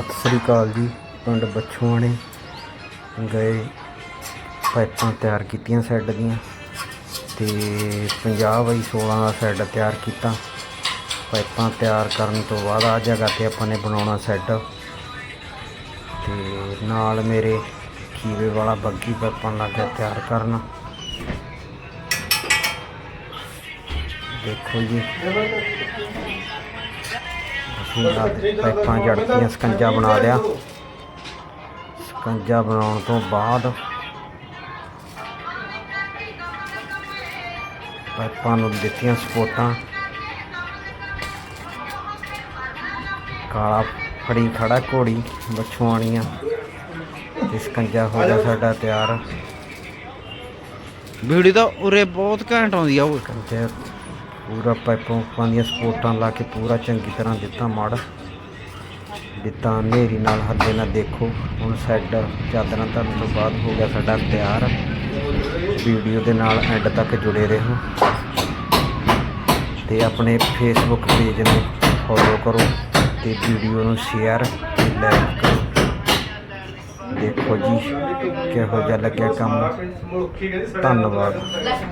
ਸਤਿ ਸ੍ਰੀ ਅਕਾਲ ਜੀ, ਪਿੰਡ ਬੱਛੂਆਣੇ। ਗਏ, ਪਾਈਪਾਂ ਤਿਆਰ ਕੀਤੀਆਂ ਸੈੱਡ ਦੀਆਂ ਤੇ 50 ਬਾਈ 16 ਦਾ ਸੈੱਡ ਤਿਆਰ ਕੀਤਾ। ਪਾਈਪਾਂ ਤਿਆਰ ਕਰਨ ਤੋਂ ਬਾਅਦ ਆ ਜਗ੍ਹਾ ਤੇ ਆਪਾਂ ਨੇ ਬਣਾਉਣਾ ਸੈੱਡ ਤੇ ਨਾਲ ਮੇਰੇ ਖੀਵੇ ਵਾਲਾ ਬੱਗੀ ਪਾਈਪਾਂ ਲੱਗਿਆ ਤਿਆਰ ਕਰਨ। ਦੇਖੋ ਜੀ। ਅਸੀਂ ਆਹ ਪਾਈਪਾਂ ਜੜਤੀਆਂ ਸਕੰਜਾ ਬਣਾ ਲਿਆ। ਸਕੰਜਾ ਬਣਾਉਣ ਤੋਂ ਬਾਅਦ ਪਾਈਪਾਂ ਨੂੰ ਦਿੱਤੀਆਂ ਸਪੋਰਟਾਂ ਕਾਲਾ ਫੜੀ ਖੜਾ ਘੋੜੀ ਬਛੂਆਣੀਆਂ ਤੇ ਸਕੰਜਾ ਹੋ ਗਿਆ ਸਾਡਾ ਤਿਆਰ। ਵੀਡੀਓ ਤਾਂ ਉਰੇ ਬਹੁਤ ਘੈਂਟ ਆਉਂਦੀ ਆ ਉਹ। ਕੰਜਾ ਪੂਰਾ ਪਾਈਪਾਂ ਪਾਂ ਦੀਆਂ ਸਪੋਰਟਾਂ ਲਾ ਕੇ ਪੂਰਾ ਚੰਗੀ ਤਰ੍ਹਾਂ ਦਿੱਤਾ ਮੜ। ਦਿੱਤਾ, ਹਨੇਰੀ ਨਾਲ ਹੱਲੇ ਨਾਲ ਦੇਖੋ। ਹੁਣ ਸੈੱਡ ਚਾਦਰਾਂ ਧਰਨ ਤੋਂ ਬਾਅਦ ਹੋ ਗਿਆ ਸਾਡਾ ਤਿਆਰ। ਵੀਡੀਓ ਦੇ ਨਾਲ ਐਂਡ ਤੱਕ ਜੁੜੇ ਰਹੋ। ਤੇ ਆਪਣੇ ਫੇਸਬੁੱਕ ਪੇਜ ਨੂੰ ਫੋਲੋ ਕਰੋ ਤੇ ਵੀਡੀਓ ਨੂੰ ਸ਼ੇਅਰ ਤੇ ਲਾਈਕ ਕਰੋ। ਦੇਖੋ ਜੀ, ਕਿਹੋ ਜਿਹਾ ਲੱਗਿਆ ਕੰਮ। ਧੰਨਵਾਦ।